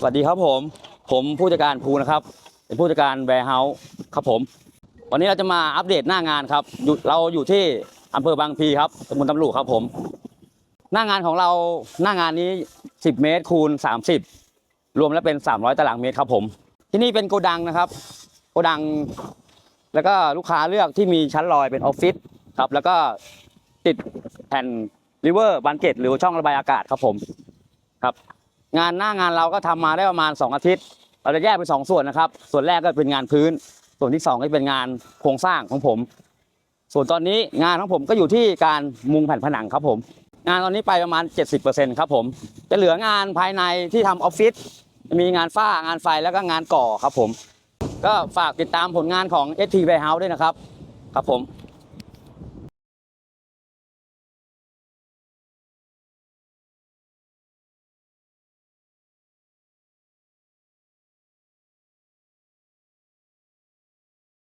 สวัสดีครับผม ผมผู้จัดการภูนะครับ เป็นผู้จัดการแวร์เฮาส์ครับผม วันนี้เราจะมาอัปเดตหน้างานครับอยู่เราอยู่ที่อำเภอบางพลีครับตำบลตำลุครับผม หน้างานของเราหน้างานนี้ 10 เมตรคูณ 30 รวมแล้วเป็น 300 ตารางเมตรครับผม ที่นี่เป็นโกดังนะครับ โกดัง แล้วก็ลูกค้าเลือกที่มีชั้นลอยเป็นออฟฟิศครับ แล้วก็ติดแผ่นริเวอร์บันเกตหรือช่องระบายอากาศครับผมครับ งานหน้างานเราก็ทำมาได้ประมาณ 2 อาทิตย์ เราจะแยกเป็นสองส่วนนะครับ ส่วนแรกก็เป็นงานพื้น ส่วนที่สองก็เป็นงานโครงสร้างของผม ส่วนตอนนี้งานของผมก็อยู่ที่การมุงแผ่นผนังครับผม งานตอนนี้ไปประมาณ 70%ครับผม จะเหลืองานภายในที่ทำออฟฟิศ มีงานฝ้างานไฟแล้วก็งานก่อครับผม ก็ฝากติดตามผลงานของ ST Warehouse ด้วยนะครับ ครับผม